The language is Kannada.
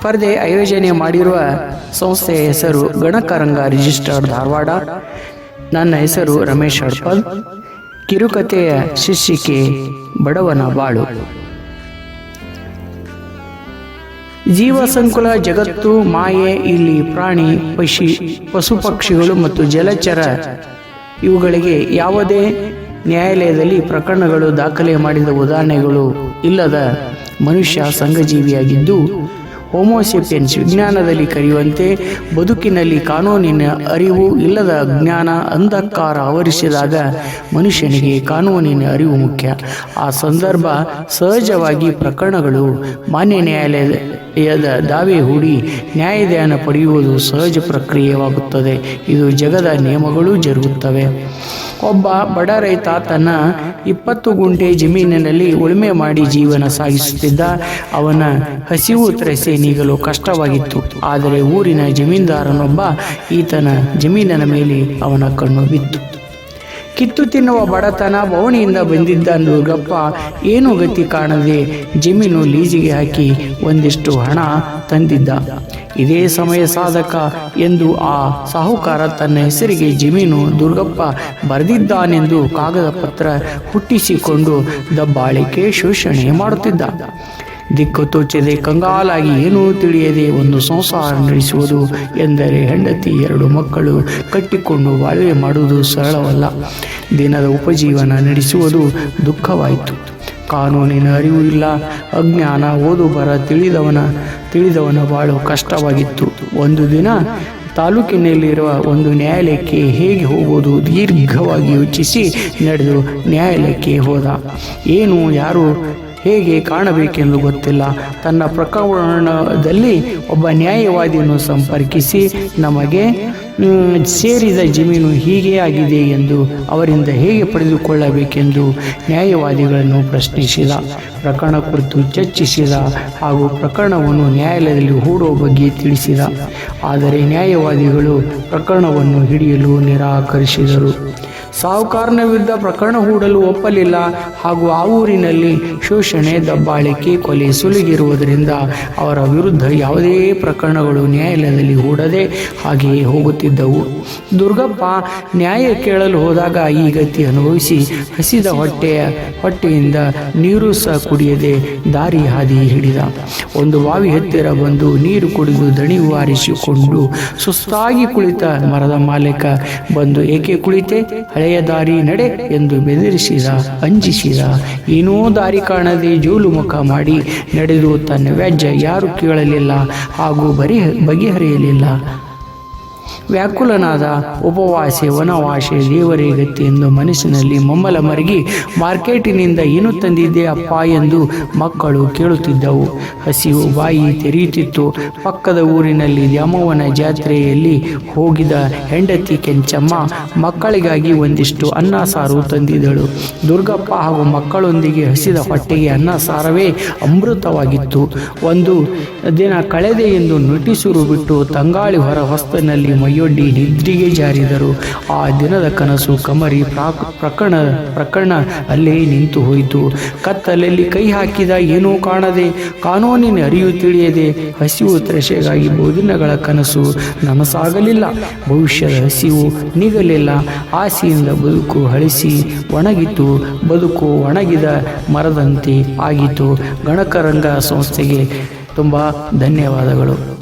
ಸ್ಪರ್ಧೆ ಆಯೋಜನೆ ಮಾಡಿರುವ ಸಂಸ್ಥೆಯ ಹೆಸರು ಗಣಕರಂಗ ರಿಜಿಸ್ಟರ್ಡ್ ಧಾರವಾಡ. ನನ್ನ ಹೆಸರು ರಮೇಶ್ ಹಡ್ಪಲ್. ಕಿರುಕತೆಯ ಶೀರ್ಷಿಕೆ ಬಡವನ ಬಾಳು. ಜೀವ ಸಂಕುಲ ಜಗತ್ತು, ಮಾಯೆ, ಇಲ್ಲಿ ಪ್ರಾಣಿ, ಪಶಿ, ಪಶು ಪಕ್ಷಿಗಳು ಮತ್ತು ಜಲಚರ ಇವುಗಳಿಗೆ ಯಾವುದೇ ನ್ಯಾಯಾಲಯದಲ್ಲಿ ಪ್ರಕರಣಗಳು ದಾಖಲೆ ಮಾಡಿದ ಉದಾಹರಣೆಗಳು ಇಲ್ಲದ ಮನುಷ್ಯ ಸಂಘಜೀವಿಯಾಗಿದ್ದು ಹೋಮೋಸೆಪಿಯನ್ಸ್ ವಿಜ್ಞಾನದಲ್ಲಿ ಕರೆಯುವಂತೆ ಬದುಕಿನಲ್ಲಿ ಕಾನೂನಿನ ಅರಿವು ಇಲ್ಲದ ಜ್ಞಾನ ಅಂಧಕಾರ ಆವರಿಸಿದಾಗ ಮನುಷ್ಯನಿಗೆ ಕಾನೂನಿನ ಅರಿವು ಮುಖ್ಯ. ಆ ಸಂದರ್ಭ ಸಹಜವಾಗಿ ಪ್ರಕರಣಗಳು, ಮಾನ್ಯ ನ್ಯಾಯಾಲಯದ ದಾವೆ ಹೂಡಿ ನ್ಯಾಯದಾನ ಪಡೆಯುವುದು ಸಹಜ ಪ್ರಕ್ರಿಯೆಯಾಗುತ್ತದೆ. ಇದು ಜಗದ ನಿಯಮಗಳು ಜರುಗುತ್ತವೆ. ಒಬ್ಬ ಬಡ ರೈತ ತನ್ನ ಇಪ್ಪತ್ತು ಗುಂಟೆ ಜಮೀನಿನಲ್ಲಿ ಉಳುಮೆ ಮಾಡಿ ಜೀವನ ಸಾಗಿಸುತ್ತಿದ್ದ ಅವನ ಹಸಿವು ತ್ರಸೆ ನೀಗಲು ಕಷ್ಟವಾಗಿತ್ತು. ಆದರೆ ಊರಿನ ಜಮೀನ್ದಾರನೊಬ್ಬ ಈತನ ಜಮೀನಿನ ಮೇಲೆ ಅವನ ಕಣ್ಣು ಬಿತ್ತು. ಕಿತ್ತು ತಿನ್ನುವ ಬಡತನ ಬವಣಿಯಿಂದ ಬಂದಿದ್ದ ದುರ್ಗಪ್ಪ ಏನು ಗತಿ ಕಾಣದೆ ಜಮೀನು ಲೀಜಿಗೆ ಹಾಕಿ ಒಂದಿಷ್ಟು ಹಣ ತಂದಿದ್ದ. ಇದೇ ಸಮಯ ಸಾಧಕ ಎಂದು ಆ ಸಾಹುಕಾರ ತನ್ನ ಹೆಸರಿಗೆ ಜಮೀನು ದುರ್ಗಪ್ಪ ಬರೆದಿದ್ದಾನೆಂದು ಕಾಗದ ಪತ್ರ ಹುಟ್ಟಿಸಿಕೊಂಡು ದಬ್ಬಾಳಿಕೆ ಶೋಷಣೆ ಮಾಡುತ್ತಿದ್ದ. ದಿಕ್ಕು ತೋಚದೆ ಕಂಗಾಲಾಗಿ ಏನೂ ತಿಳಿಯದೆ ಒಂದು ಸಂಸಾರ ನಡೆಸುವುದು ಎಂದರೆ ಹೆಂಡತಿ ಎರಡು ಮಕ್ಕಳು ಕಟ್ಟಿಕೊಂಡು ಬಾಳ್ವೆ ಮಾಡುವುದು ಸರಳವಲ್ಲ. ದಿನದ ಉಪಜೀವನ ನಡೆಸುವುದು ದುಃಖವಾಯಿತು. ಕಾನೂನಿನ ಅರಿವು ಇಲ್ಲ. ಅಜ್ಞಾನ ಓದು ಬರ ತಿಳಿದವನ ತಿಳಿದವನ ಬಾಳು ಕಷ್ಟವಾಗಿತ್ತು. ಒಂದು ದಿನ ತಾಲೂಕಿನಲ್ಲಿರುವ ಒಂದು ನ್ಯಾಯಾಲಯಕ್ಕೆ ಹೇಗೆ ಹೋಗುವುದು ದೀರ್ಘವಾಗಿ ಯೋಚಿಸಿ ನಡೆದು ನ್ಯಾಯಾಲಯಕ್ಕೆ ಹೋದ. ಏನು, ಯಾರು, ಹೇಗೆ ಕಾಣಬೇಕೆಂದು ಗೊತ್ತಿಲ್ಲ. ತನ್ನ ಪ್ರಕರಣದಲ್ಲಿ ಒಬ್ಬ ನ್ಯಾಯವಾದಿಯನ್ನು ಸಂಪರ್ಕಿಸಿ ನಮಗೆ ಸೇರಿದ ಜಮೀನು ಹೀಗೆ ಆಗಿದೆ ಎಂದು ಅವರಿಂದ ಹೇಗೆ ಪಡೆದುಕೊಳ್ಳಬೇಕೆಂದು ನ್ಯಾಯವಾದಿಗಳನ್ನು ಪ್ರಶ್ನಿಸಿದ. ಪ್ರಕರಣ ಕುರಿತು ಚರ್ಚಿಸಿದ ಹಾಗೂ ಪ್ರಕರಣವನ್ನು ನ್ಯಾಯಾಲಯದಲ್ಲಿ ಹೂಡುವ ಬಗ್ಗೆ ತಿಳಿಸಿದ. ಆದರೆ ನ್ಯಾಯವಾದಿಗಳು ಪ್ರಕರಣವನ್ನು ಹಿಡಿಯಲು ನಿರಾಕರಿಸಿದರು. ಸಾಹುಕಾರನ ವಿರುದ್ಧ ಪ್ರಕರಣ ಹೂಡಲು ಒಪ್ಪಲಿಲ್ಲ. ಹಾಗೂ ಆ ಊರಿನಲ್ಲಿ ಶೋಷಣೆ, ದಬ್ಬಾಳಿಕೆ, ಕೊಲೆ ಸುಲಿಗಿರುವುದರಿಂದ ಅವರ ವಿರುದ್ಧ ಯಾವುದೇ ಪ್ರಕರಣಗಳು ನ್ಯಾಯಾಲಯದಲ್ಲಿ ಹೂಡದೆ ಹಾಗೆಯೇ ಹೋಗುತ್ತಿದ್ದವು. ದುರ್ಗಪ್ಪ ನ್ಯಾಯ ಕೇಳಲು ಹೋದಾಗ ಈ ಗತಿ ಅನುಭವಿಸಿ ಹಸಿದ ಹೊಟ್ಟೆಯ, ಹೊಟ್ಟೆಯಿಂದ ನೀರು ಸಹ ಕುಡಿಯದೆ ದಾರಿ ಹಾದಿ ಹಿಡಿದ. ಒಂದು ಬಾವಿ ಹತ್ತಿರ ಬಂದು ನೀರು ಕುಡಿದು ದಣಿವು ಆರಿಸಿಕೊಂಡು ಸುಸ್ತಾಗಿ ಕುಳಿತ ಮರದ ಮಾಲೀಕ ಬಂದು, ಏಕೆ ಕುಳಿತೆ? ಹಳೆಯ ದಾರಿ ನಡೆ ಎಂದು ಬೆದರಿಸಿದ, ಅಂಜಿಸಿದ, ಏನೋ ದಾರಿ ಕಾಣದೆ ಜೂಲು ಮುಖ ಮಾಡಿ ನಡೆದು ತನ್ನ ವ್ಯಾಜ್ಯ ಯಾರು ಕೇಳಲಿಲ್ಲ ಹಾಗೂ ಬರಿ ಬಗೆಹರಿಯಲಿಲ್ಲ. ವ್ಯಾಕುಲನಾದ ಉಪವಾಸೆ ವನವಾಸೆ ದೇವರೇ ಗತಿ ಎಂದು ಮನಸ್ಸಿನಲ್ಲಿ ಮಮ್ಮಲ ಮರಗಿ, ಮಾರ್ಕೆಟಿನಿಂದ ಏನು ತಂದಿದ್ದೆ ಅಪ್ಪ ಎಂದು ಮಕ್ಕಳು ಕೇಳುತ್ತಿದ್ದವು. ಹಸಿವು ಬಾಯಿ ತೆರೆಯುತ್ತಿತ್ತು. ಪಕ್ಕದ ಊರಿನಲ್ಲಿ ದ್ಯಾಮವ್ವನ ಜಾತ್ರೆಯಲ್ಲಿ ಹೋಗಿದ ಹೆಂಡತಿ ಕೆಂಚಮ್ಮ ಮಕ್ಕಳಿಗಾಗಿ ಒಂದಿಷ್ಟು ಅನ್ನ ಸಾರು ತಂದಿದ್ದಳು. ದುರ್ಗಪ್ಪ ಹಾಗೂ ಮಕ್ಕಳೊಂದಿಗೆ ಹಸಿದ ಹೊಟ್ಟೆಗೆ ಅನ್ನ ಸಾರವೇ ಅಮೃತವಾಗಿತ್ತು. ಒಂದು ದಿನ ಕಳೆದೆ ಎಂದು ನುಟಿಸುರು ಬಿಟ್ಟು ತಂಗಾಳಿ ಹೊರ ಹೊಸ್ತಿನಲ್ಲಿ ಮೈಯೊಡ್ಡಿ ನಿದ್ರೆಗೆ ಜಾರಿದರು. ಆ ದಿನದ ಕನಸು ಕಮರಿ ಪ್ರಾಕ್ ಪ್ರಕರಣ ಪ್ರಕರಣ ಅಲ್ಲೇ ನಿಂತು ಹೋಯಿತು. ಕತ್ತಲಲ್ಲಿ ಕೈ ಹಾಕಿದ ಏನೂ ಕಾಣದೆ, ಕಾನೂನಿನ ಅರಿವು ತಿಳಿಯದೆ ಹಸಿವು ತ್ರಷೆಗಾಗಿ ಬಹುದಿನಗಳ ಕನಸು ನನಸಾಗಲಿಲ್ಲ. ಭವಿಷ್ಯದ ಹಸಿವು ನಿಗಲಿಲ್ಲ. ಆಸೆಯಿಂದ ಬದುಕು ಹಳಿಸಿ ಒಣಗಿತು. ಬದುಕು ಒಣಗಿದ ಮರದಂತೆ ಆಗಿತು. ಗಣಕರಂಗ ಸಂಸ್ಥೆಗೆ ತುಂಬ ಧನ್ಯವಾದಗಳು.